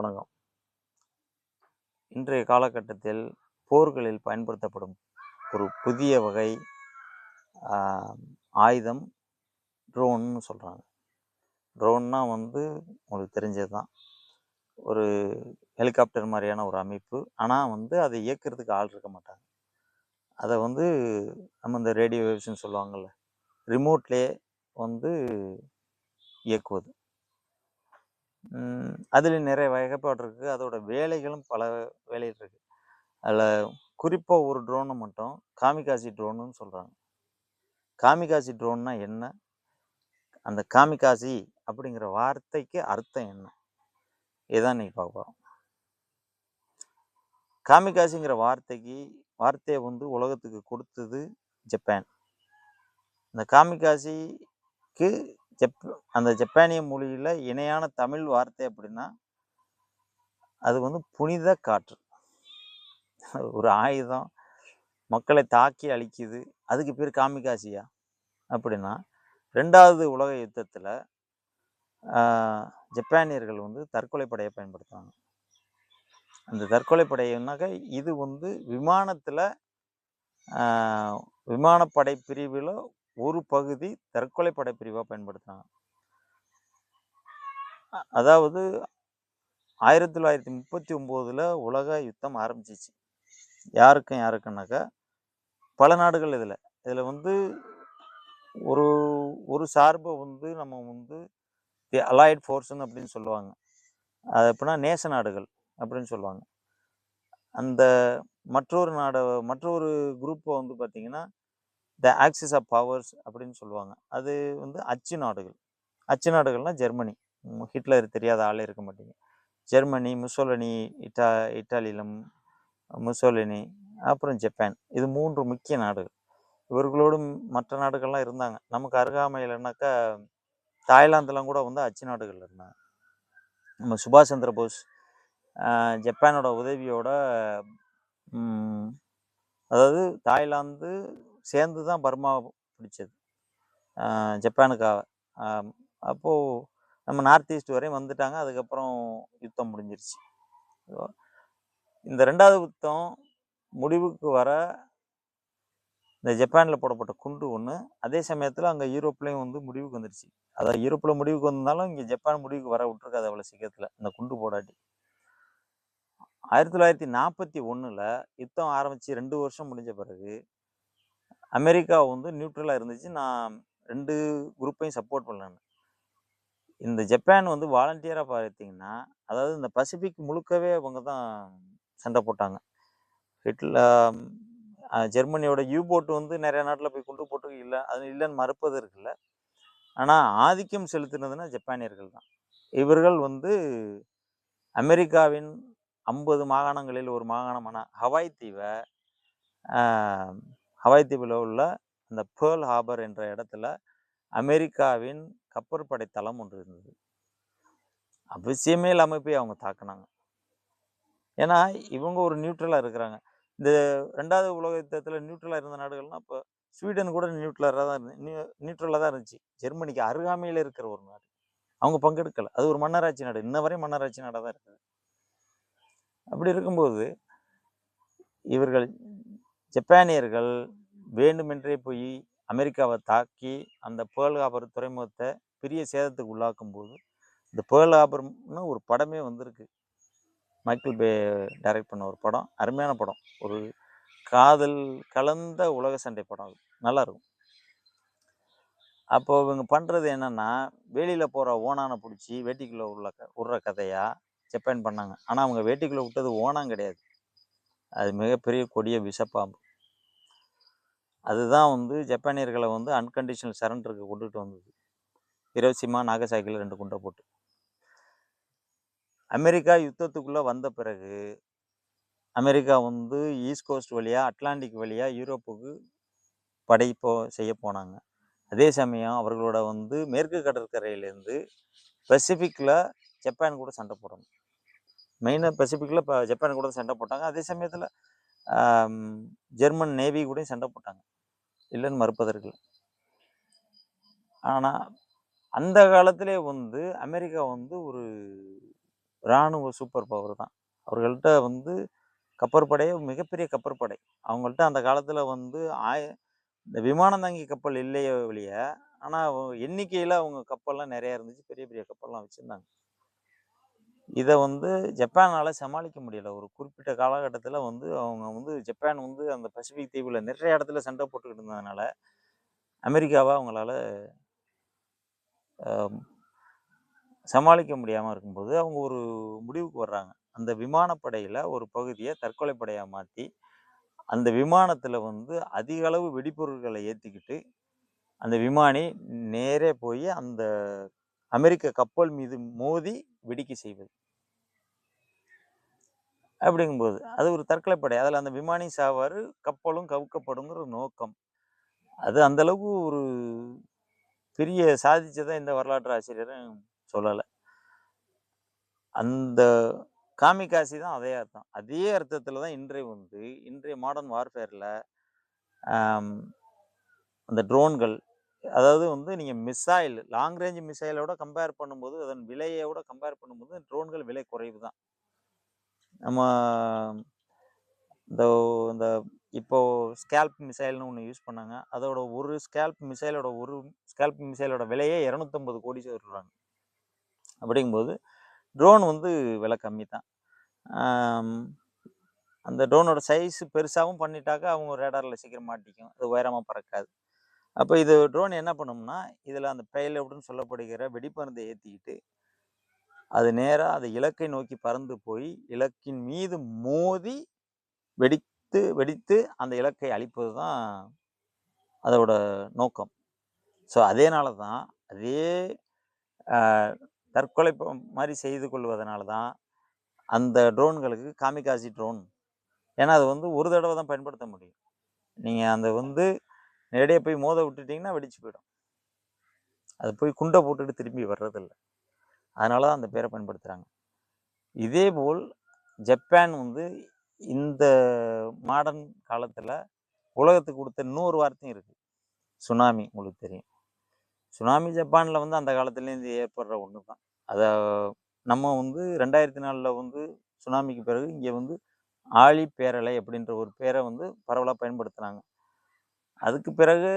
வணக்கம். இன்றைய காலகட்டத்தில் போர்களில் பயன்படுத்தப்படும் ஒரு புதிய வகை ஆயுதம் ட்ரோன்னு சொல்கிறாங்க ட்ரோன்னா வந்து உங்களுக்கு தெரிஞ்சது தான் ஒரு ஹெலிகாப்டர் மாதிரியான ஒரு அமைப்பு. ஆனால் வந்து அதை இயக்கிறதுக்கு ஆள் இருக்க மாட்டாங்க. அதை வந்து நம்ம இந்த ரேடியோ வேவ்ஸ்ன்னு சொல்லுவாங்கள்ல ரிமோட்லேயே வந்து இயக்குவது. அதில் நிறைய வகைப்பாடு இருக்குது அதோட வேலைகளும் பல வேலைகள் இருக்குது அதில் குறிப்பாக ஒரு ட்ரோனை மட்டும் காமிகாசி ட்ரோனுன்னு சொல்கிறாங்க காமிகாசி ட்ரோன்னா என்ன? அந்த காமிகாசி அப்படிங்கிற வார்த்தைக்கு அர்த்தம் என்ன? இதான் நீ பார்க்க போகிறோம் காமிகாசிங்கிற வார்த்தைக்கு வார்த்தையை வந்து உலகத்துக்கு கொடுத்தது ஜப்பான். இந்த காமிகாசிக்கு ஜப் அந்த ஜப்பானிய மொழியில் இணையான தமிழ் வார்த்தை அப்படின்னா அது வந்து புனித காற்று. ஒரு ஆயுதம். மக்களை தாக்கி அழிக்குது. அதுக்கு பேர் காமிகாசியா அப்படின்னா ரெண்டாவது உலக யுத்தத்தில் ஜப்பானியர்கள் வந்து தற்கொலை படையை பயன்படுத்துவாங்க. அந்த தற்கொலை படையினாக்க இது வந்து விமானத்தில் விமானப்படை பிரிவில் ஒரு பகுதி தற்கொலை படை பிரிவாக பயன்படுத்துனாங்க அதாவது ஆயிரத்தி தொள்ளாயிரத்தி முப்பத்தி ஒம்போதில் உலக யுத்தம் ஆரம்பிச்சிச்சு. யாருக்கும் யாருக்குன்னாக்கா பல நாடுகள் இதில். இதில் வந்து ஒரு ஒரு சார்பை வந்து நம்ம வந்து தி அலாய்ட் ஃபோர்ஸ்னு அப்படின்னு சொல்லுவாங்க. அது எப்படின்னா நேச நாடுகள் அப்படின்னு சொல்லுவாங்க. அந்த மற்றொரு நாடு மற்றொரு குரூப்பை வந்து பார்த்தீங்கன்னா த ஆக்சிஸ் ஆஃப் பவர்ஸ் அப்படின்னு சொல்லுவாங்க. அது வந்து அச்சு நாடுகள். அச்சு நாடுகள்னால் ஜெர்மனி. ஹிட்லர் தெரியாத ஆளே இருக்க மாட்டேங்க ஜெர்மனி முசோலினி இட்டா இட்டாலியிலும் முசோலினி அப்புறம் ஜப்பான். இது மூன்று முக்கிய நாடுகள். இவர்களோடும் மற்ற நாடுகள்லாம் இருந்தாங்க. நமக்கு அருகாமையிலனாக்கா தாய்லாந்துலாம் கூட வந்து அச்சு நாடுகள் இருந்தாங்க. நம்ம சுபாஷ் சந்திர போஸ் ஜப்பானோட உதவியோட அதாவது தாய்லாந்து சேர்ந்து தான் பர்மா பிடிச்சது. ஜப்பானுக்காக. அப்போது நம்ம நார்த் ஈஸ்ட் வரையும் வந்துட்டாங்க. அதுக்கப்புறம் யுத்தம் முடிஞ்சிருச்சு. இந்த ரெண்டாவது யுத்தம் முடிவுக்கு வர இந்த ஜப்பானில் போடப்பட்ட குண்டு ஒன்று அதே சமயத்தில் அங்கே யூரோப்லேயும் வந்து முடிவுக்கு வந்துருச்சு. அதாவது யூரோப்பில் முடிவுக்கு வந்தாலும் இங்கே ஜப்பான் முடிவுக்கு வர விட்டுருக்காது அவ்வளோ சீக்கிரத்தில் இந்த குண்டு போடாட்டி. ஆயிரத்தி தொள்ளாயிரத்தி நாற்பத்தி ஒன்றில் யுத்தம் ஆரம்பித்து ரெண்டு வருஷம் முடிஞ்ச பிறகு அமெரிக்கா வந்து நியூட்ரலாக இருந்துச்சு. நான் ரெண்டு குரூப்பையும் சப்போர்ட் பண்ணேன் இந்த ஜப்பான் வந்து வாலண்டியராக பார்த்தீங்கன்னா அதாவது இந்த பசிபிக் முழுக்கவே அவங்க தான் சண்டை போட்டாங்க. ஹிட்லர் ஜெர்மனியோட யூ போட்டு வந்து நிறைய நாட்டில் போய் கொண்டு போட்டு இல்லை அது இல்லைன்னு மறுப்பது இருக்குல்ல. ஆனால் ஆதிக்கம் செலுத்தினதுன்னா ஜப்பானியர்கள் தான். இவர்கள் வந்து அமெரிக்காவின் ஐம்பது மாகாணங்களில் ஒரு மாகாணமான ஹவாய் தீவை ஹவாய் தீவில் உள்ள அந்த பேர்ல் ஹார்பர் என்ற இடத்துல அமெரிக்காவின் கப்பற்படை தளம் ஒன்று இருந்தது. அவசியமே இல்லாமல் போய் அவங்க தாக்குனாங்க. ஏன்னா இவங்க ஒரு நியூட்ரலாக இருக்கிறாங்க. இந்த ரெண்டாவது உலக யுத்தத்தில் நியூட்ரலாக இருந்த நாடுகள்னால் இப்போ ஸ்வீடன் கூட நியூட்ரலாக தான் இருந்து நியூட்ரலாக தான் இருந்துச்சு. ஜெர்மனிக்கு அருகாமையில் இருக்கிற ஒரு நாடு. அவங்க பங்கெடுக்கலை. அது ஒரு மன்னராட்சி நாடு. இன்ன வரையும் மன்னராட்சி நாடாக தான் இருக்குது. அப்படி இருக்கும்போது இவர்கள் ஜப்பானியர்கள் வேண்டுமென்றே போய் அமெரிக்காவை தாக்கி அந்த பேர்ல் ஹாபர் துறைமுகத்தை பெரிய சேதத்துக்கு உள்ளாக்கும் போது இந்த பேர்ல் ஹாபர்னு ஒரு படமே வந்திருக்கு. மைக்கேல் பே டைரக்ட் பண்ண ஒரு படம் அருமையான படம். ஒரு காதல் கலந்த உலக சண்டை படம் அது. நல்லா இருக்கும் இவங்க பண்ணுறது என்னென்னா வேலியில் போகிற ஓனானை பிடிச்சி வேட்டிக்குள்ளே உள்ள க- விடுற கதையாக ஜப்பான் பண்ணாங்க. ஆனால் அவங்க வேட்டிக்குள்ளே விட்டது ஓனான் கிடையாது. அது மிகப்பெரிய கொடிய விஷப்பாம்பு. அதுதான் வந்து ஜப்பானியர்களை வந்து அன்கண்டிஷனல் சரண்டருக்கு கொண்டுட்டு வந்தது. இரவசிமா நாகசாக்கியில் ரெண்டு குண்டை போட்டு. அமெரிக்கா யுத்தத்துக்குள்ளே வந்த பிறகு அமெரிக்கா வந்து ஈஸ்ட் கோஸ்ட் வழியாக அட்லாண்டிக் வழியாக யூரோப்புக்கு படை போ செய்ய போனாங்க. அதே சமயம் அவர்களோட வந்து மேற்கு கடற்கரையிலேருந்து பசிஃபிக்கில் ஜப்பான் கூட சண்டை போடணும். மெயினாக பசிபிக்கில் இப்போ ஜப்பான் கூட சண்டை போட்டாங்க. அதே சமயத்தில் ஜெர்மன் நேவி கூட சண்டை போட்டாங்க. இல்லைன்னு மறுப்பதற்கு ஆனால் அந்த காலத்திலே வந்து அமெரிக்கா வந்து ஒரு இராணுவ சூப்பர் பவர் தான். அவர்கள்ட்ட வந்து கப்பற்படையே மிகப்பெரிய கப்பற்படை அவங்கள்ட்ட அந்த காலத்தில் வந்து ஆய இந்த விமானம் தாங்கி கப்பல் இல்லையே வெளியே ஆனால் எண்ணிக்கையில் அவங்க கப்பல்லாம் நிறையா இருந்துச்சு. பெரிய பெரிய கப்பல்லாம் வச்சுருந்தாங்க. இதை வந்து ஜப்பானால் சமாளிக்க முடியலை. ஒரு குறிப்பிட்ட காலகட்டத்தில் வந்து அவங்க வந்து ஜப்பான் வந்து அந்த பசிபிக் தீவில் நிறைய இடத்துல சண்டை போட்டுக்கிட்டு இருந்ததுனால அமெரிக்காவை அவங்களால சமாளிக்க முடியாமல் இருக்கும்போது அவங்க ஒரு முடிவுக்கு வர்றாங்க. அந்த விமானப்படையில் ஒரு பகுதியை தற்கொலை படையாக மாற்றி அந்த விமானத்தில் வந்து அதிக அளவு வெடிப்பொருட்களை ஏற்றிக்கிட்டு அந்த விமானி நேரே போய் அந்த அமெரிக்க கப்பல் மீது மோதி வெடிக்க செய்வது. அப்படிங்கும்போது அது ஒரு தற்கொலைப்படை. அதில் அந்த விமானி சாவார் கப்பலும் கவுக்கப்படுங்கிற நோக்கம். அது அந்த அளவுக்கு ஒரு பெரிய சாதிச்சதை இந்த வரலாற்று ஆசிரியரும் சொல்லலை. அந்த காமிகாசி தான் அதே அர்த்தம். அதே அர்த்தத்தில் தான் இன்றைய வந்து இன்றைய மாடர்ன் வார்ஃபேரில் அந்த ட்ரோன்கள் அதாவது வந்து நீங்கள் மிசைல் லாங் ரேஞ்ச் மிசைலோட கம்பேர் பண்ணும்போது அதன் விலையோட கம்பேர் பண்ணும்போது ட்ரோன்கள் விலை குறைவு தான் நம்ம இந்த இந்த இப்போ ஸ்கேல்ப் மிசைல்னு ஒன்று யூஸ் பண்ணாங்க. அதோட ஒரு ஸ்கேல்ப் மிசைலோட ஒரு ஸ்கேல்ப் மிசைலோட விலையே இரநூத்தம்பது கோடி சொல்கிறாங்க அப்படிங்கும்போது ட்ரோன் வந்து விலை கம்மி தான் அந்த ட்ரோனோட சைஸ் பெருசாகவும் பண்ணிட்டாக்க அவங்க ரேடாரில் சீக்கிரம் மாட்டிக்கும் அது உயரமாக பறக்காது. அப்போ இது ட்ரோன் என்ன பண்ணும்னா இதில் அந்த பேலவுட்னு சொல்லப்படுகிற வெடிப்பருந்தை ஏற்றிக்கிட்டு அது நேராக அது இலக்கை நோக்கி பறந்து போய் இலக்கின் மீது மோதி வெடித்து வெடித்து அந்த இலக்கை அழிப்பது தான் அதோட நோக்கம். ஸோ அதேனால தான் அதே தற்கொலை மாதிரி செய்து கொள்வதனால தான் அந்த ட்ரோன்களுக்கு காமிகாசி ட்ரோன் ஏன்னா அது வந்து ஒரு தடவை தான் பயன்படுத்த முடியும். நீங்கள் அந்த வந்து நேரடியாக போய் மோத விட்டுட்டிங்கன்னா வெடிச்சு போயிடும். அது போய் குண்டை போட்டுட்டு திரும்பி வர்றதில்ல. அதனால தான் அந்த பேரை பயன்படுத்துகிறாங்க இதே போல் ஜப்பான் வந்து இந்த மாடர்ன் காலத்தில் உலகத்துக்கு கொடுத்த இன்னொரு வார்த்தையும் இருக்குது சுனாமி உங்களுக்கு தெரியும். சுனாமி ஜப்பானில் வந்து அந்த காலத்துலேருந்து ஏற்படுற ஒன்று தான். அதை நம்ம வந்து ரெண்டாயிரத்தி நாலில் வந்து சுனாமிக்கு பிறகு இங்கே வந்து ஆழி பேரலை அப்படின்ற ஒரு பேரை வந்து பரவலாக பயன்படுத்துனாங்க. அதுக்கு பிறகு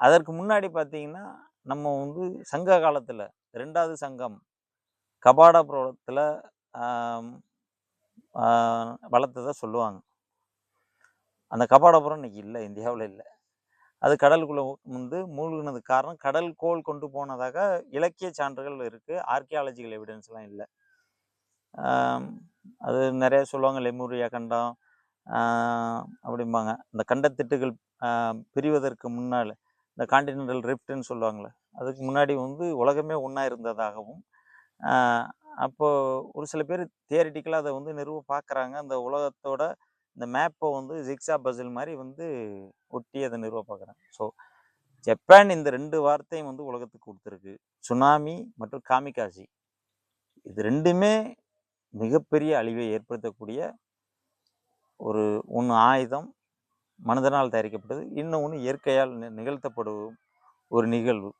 அதற்கு முன்னாடி பார்த்தீங்கன்னா நம்ம வந்து சங்க காலத்தில் ரெண்டாவது சங்கம் கபாடபுரத்தில் வளர்த்ததை சொல்லுவாங்க. அந்த கபாடபுரம் இன்றைக்கி இல்லை இந்தியாவில் இல்லை. அது கடலுக்குள்ளே வந்து மூழ்கினதுக்கு காரணம் கடல் கோள் கொண்டு போனதாக இலக்கிய சான்றுகள் இருக்குது ஆர்கியாலஜிக்கல் எவிடன்ஸ்லாம் இல்லை. அது நிறைய சொல்லுவாங்க லெமூரியா கண்டம் அப்படிம்பாங்க. இந்த கண்டத்திட்டுகள் பிரிவதற்கு முன்னால் இந்த கான்டினென்டல் ரிஃப்ட்னு சொல்லுவாங்களே அதுக்கு முன்னாடி வந்து உலகமே ஒன்றா இருந்ததாகவும் அப்போது ஒரு சில பேர் தியரிட்டிக்கலாக அதை வந்து நிறுவ பார்க்குறாங்க அந்த உலகத்தோட இந்த மேப்பை வந்து ஜிக்ஸா பசில் மாதிரி வந்து ஒட்டி அதை நிறுவ பார்க்குறாங்க ஸோ ஜப்பான் இந்த ரெண்டு வார்த்தையும் வந்து உலகத்துக்கு கொடுத்துருக்கு. சுனாமி மற்றும் காமிகாசி இது ரெண்டுமே மிகப்பெரிய அழிவை ஏற்படுத்தக்கூடிய ஒரு ஒன்று ஆயுதம் மனிதனால் தயாரிக்கப்பட்டது. இன்னொன்று இயற்கையால் நிகழ்த்தப்படும் ஒரு நிகழ்வு.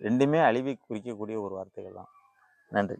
ரெண்டுமே அழிவை குறிக்கக்கூடிய ஒரு வார்த்தைகள் தான் நன்றி.